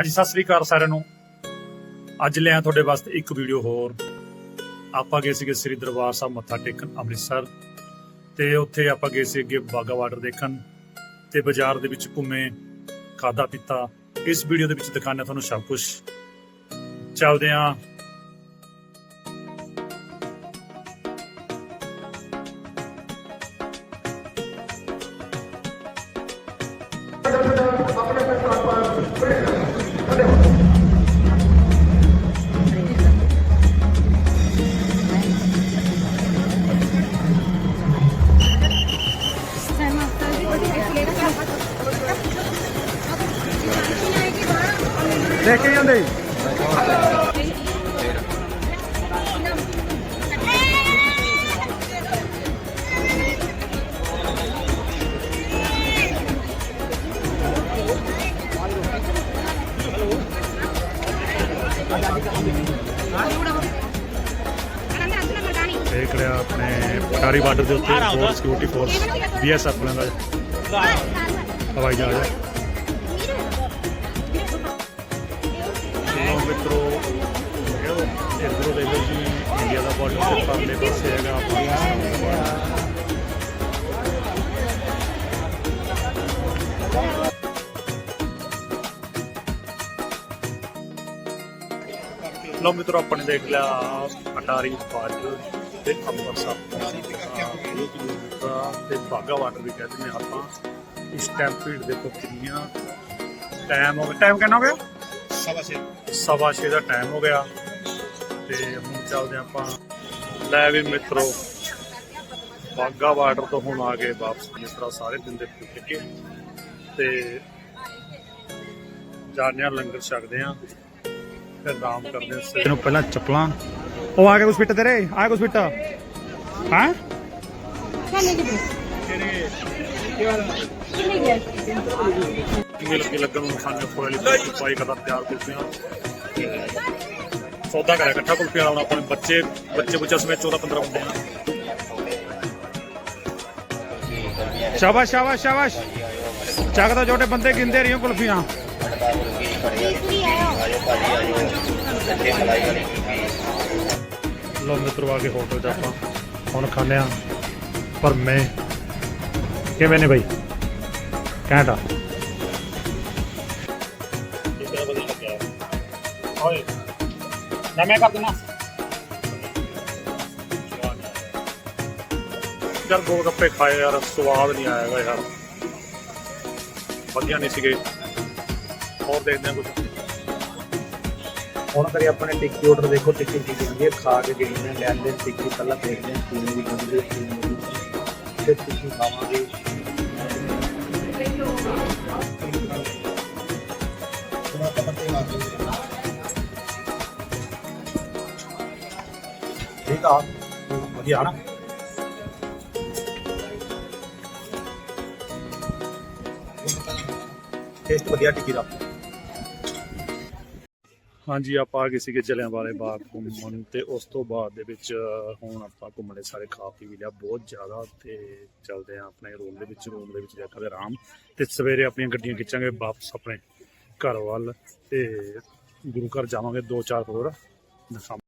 ਹਾਂਜੀ ਸਤਿ ਸ੍ਰੀ ਅਕਾਲ ਸਾਰਿਆਂ ਨੂੰ। ਅੱਜ ਲਿਆ ਤੁਹਾਡੇ ਵਾਸਤੇ ਇੱਕ ਵੀਡੀਓ ਹੋਰ। ਆਪਾਂ ਗਏ ਸੀਗੇ ਸ੍ਰੀ ਦਰਬਾਰ ਸਾਹਿਬ ਮੱਥਾ ਟੇਕਣ ਅੰਮ੍ਰਿਤਸਰ। ਤੇ ਉੱਥੇ ਆਪਾਂ ਗਏ ਸੀ ਅੱਗੇ ਬਾਗਾ ਵਾਟਰ ਦੇਖਣ। ਤੇ ਬਾਜ਼ਾਰ ਦੇ ਵਿੱਚ ਘੁੰਮੇ ਖਾਦਾ ਪੀਤਾ। ਇਸ ਵੀਡੀਓ ਦੇ ਵਿੱਚ ਦਿਖਾਣਾ ਤੁਹਾਨੂੰ ਸਭ ਕੁਝ ਚੱਲਦੇ ਆਂ ਦੇਖ ਕੇ ਜਾਂਦੇ। ਦੇਖ ਰਿਹਾ ਆਪਣੇ ਪਟਾਰੀ ਬਾਰਡਰ ਦੇ ਉੱਤੇ ਫੋਰਸ ਸਿਕਿਉਰਿਟੀ ਫੋਰਸ ਬੀਐਸਐਫ ਵਾਲਿਆਂ ਦਾ। ਹਵਾਈ ਜਹਾਜ਼ ਦਾ ਬਾਰਡਰ ਤੇ ਪਰਲੇ ਪਾਸੇ ਹੈਗਾ ਪਾਕਿਸਤਾਨ ਦਾ। ਲੋ ਮਿੱਤਰੋ ਆਪਾਂ ਨੇ ਦੇਖ ਲਿਆ ਅਟਾਰੀ ਬਾਰਡਰ ਤੇ ਅੰਮ੍ਰਿਤਸਰ। ਤੇ ਬਾਗਾ ਵਾਟਰ ਵੀ ਕਹਿੰਦੇ ਨੇ ਆਪਾਂ। ਇਸ ਟਾਈਮ ਭੀੜ ਦੇਖੋ ਕਿੰਨੀਆਂ। ਟਾਈਮ ਹੋ ਗਿਆ। ਟਾਈਮ ਕਿੰਨਾ ਹੋ ਗਿਆ? ਸਵਾ ਛੇ। ਸਵਾ ਛੇ ਦਾ ਟਾਈਮ ਹੋ ਗਿਆ। ਤੇ ਹੁਣ ਚੱਲਦੇ ਆਪਾਂ। ਲੈ ਵੀ ਮਿੱਤਰੋ ਬਾਗਾ ਬਾਰਡਰ ਤੋਂ ਹੁਣ ਆ ਗਏ ਵਾਪਸ ਜਿਸ ਤਰ੍ਹਾਂ ਸਾਰੇ ਦਿਨ ਦੇ ਟਿੱਕੇ ਤੇ ਜਾਂਦੇ ਹਾਂ ਲੰਗਰ ਛਕਦੇ ਆ ਫਿਰ ਆਰਾਮ ਕਰਦੇ ਹਾਂ ਤੈਨੂੰ ਪਹਿਲਾਂ ਚੱਪਲਾਂ। ਉਹ ਆ ਗਿਆ ਕੁਛ ਫਿੱਟ ਤੇਰੇ? ਆ ਕੁਛ ਫਿੱਟ? ਹਾਂ? ਕਿਵੇਂ ਲੱਗੀ ਲੱਗਣ ਨੂੰ ਖਾਣੇ ਕੋਲੇ ਲਈ ਪਾਈ ਕਦਰ ਤਿਆਰ ਕੁਲਫੀਆਂ ਸੌਦਾ ਕਰਿਆ ਇਕੱਠਾ ਕੁਲਫੀਆਂ ਲਾਉਣਾ ਆਪਣੇ ਬੱਚੇ ਬੱਚੇ ਬੁੱਚਾ ਸਮੇਤ 14 15 ਹੁੰਦੇ ਆ। ਸ਼ਾਬਾਸ਼ ਸ਼ਾਬਾਸ਼ ਸ਼ਾਬਾਸ਼। ਚੱਕਦਾ ਛੋਟੇ ਬੰਦੇ ਗਿੰਦੇ ਰਹੀਓ ਕੁਲਫੀਆਂ। ਲੋ ਮਿੱਤਰੋ ਆ ਕੇ ਹੋਟਲ 'ਚ ਆਪਾਂ। ਹੁਣ ਖਾਂਦੇ ਆ ਪਰ ਮੈਂ ਕਿਵੇਂ ਨੇ ਵਧੀਆ ਲੱਗਿਆ। ਓਏ ਨਾ ਮੈਂ ਕਰ ਦਿਨਾ ਯਾਰ ਗੋਲ ਗੱਪੇ ਖਾਏ ਯਾਰ ਸਵਾਦ ਨਹੀਂ ਆਇਆ ਯਾਰ। ਵਧੀਆ ਨਹੀਂ ਸੀਗੇ। ਹੋਰ ਦੇਖਦੇ ਆ ਕੁਝ ਹੁਣ ਕਰੀ ਆਪਣੇ ਟਿੱਕੀ ਆਰਡਰ ਦੇਖੋ ਟਿੱਕੀ ਟਿੱਕੀ ਹੁੰਦੀ ਹੈ ਖਾ ਕੇ ਗਈ ਨੇ ਲੈਂਦੇ ਟਿੱਕੀ ਪਹਿਲਾਂ ਦੇਖਦੇ ਹਾਂ ਕਿਵੇਂ ਦੀ ਹੁੰਦੀ ਹੈ ਕਿਵੇਂ ਦੀ। ਫਿਰ ਟਿੱਕੀ ਖਾਵਾਂਗੇ। ਠੀਕ ਵਧੀਆ ਨਾ। ਟੇਸਟ ਵਧੀਆ ਟਿੱਕੀ ਦਾ। ਹਾਂਜੀ, ਆਪਾਂ ਆ ਗਏ ਸੀਗੇ ਜਲਿਆਂ ਵਾਲੇ ਬਾਗ ਘੁੰਮਣ ਤੇ ਉਸ ਤੋਂ ਬਾਅਦ ਦੇ ਵਿੱਚ ਹੁਣ ਆਪਾਂ ਘੁੰਮਣੇ ਸਾਰੇ ਖਾ ਪੀ ਵੀ ਲਿਆ ਬਹੁਤ ਜ਼ਿਆਦਾ ਤੇ ਚੱਲਦੇ ਆ ਆਪਣੇ ਰੂਮ ਦੇ ਵਿੱਚ ਰੂਮ ਦੇ ਵਿੱਚ ਜਾ ਕੇ ਆਰਾਮ। ਤੇ ਸਵੇਰੇ ਆਪਣੀਆਂ ਗੱਡੀਆਂ ਖਿੱਚਾਂਗੇ ਵਾਪਸ ਆਪਣੇ ਘਰ ਵੱਲ ਤੇ ਗੁਰੂ ਘਰ ਜਾਵਾਂਗੇ ਦੋ ਚਾਰ ਹੋਰ। ਦਿਖਾਵਾਂ